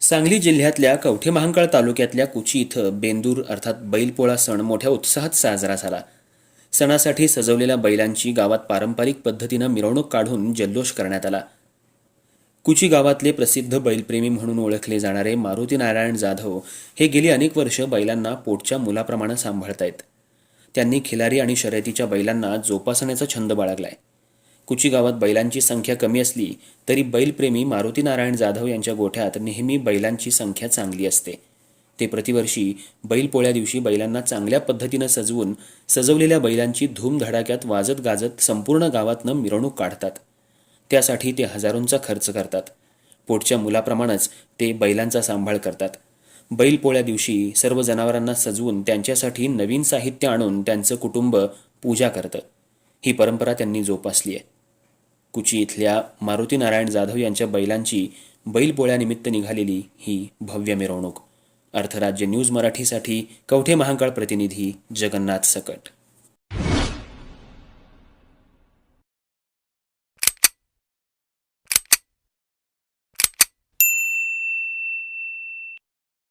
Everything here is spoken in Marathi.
सांगली जिल्ह्यातल्या कवठे महांकाळ तालुक्यातल्या कुची इथं बेंदूर अर्थात बैलपोळा सण मोठ्या उत्साहात साजरा झाला. सणासाठी सजवलेल्या बैलांची गावात पारंपरिक पद्धतीनं मिरवणूक काढून जल्लोष करण्यात आला. कुची गावातले प्रसिद्ध बैलप्रेमी म्हणून ओळखले जाणारे मारुती नारायण जाधव हे गेली अनेक वर्ष बैलांना पोटच्या मुलाप्रमाणे सांभाळतायत. त्यांनी खिलारी आणि शर्यतीच्या बैलांना जोपासण्याचा छंद बाळगलाय. कुची गावात बैलांची संख्या कमी असली तरी बैलप्रेमी मारुती नारायण जाधव यांच्या गोठ्यात नेहमी बैलांची संख्या चांगली असते. ते प्रतिवर्षी बैलपोळ्या दिवशी बैलांना चांगल्या पद्धतीनं सजवून सजवलेल्या बैलांची धूमधडाक्यात वाजत गाजत संपूर्ण गावातनं मिरवणूक काढतात. त्यासाठी ते हजारोंचा खर्च करतात. पोटच्या मुलाप्रमाणेच ते बैलांचा सांभाळ करतात. बैलपोळ्या दिवशी सर्व जनावरांना सजवून त्यांच्यासाठी नवीन साहित्य आणून त्यांचं कुटुंब पूजा करतं. ही परंपरा त्यांनी जोपासली आहे. कुची इथल्या मारुती नारायण जाधव यांच्या बैलांची बैलपोळ्यानिमित्त निघालेली ही भव्य मिरवणूक. अर्थराज्य न्यूज मराठीसाठी कवठे महांकाळ प्रतिनिधी जगन्नाथ सकट.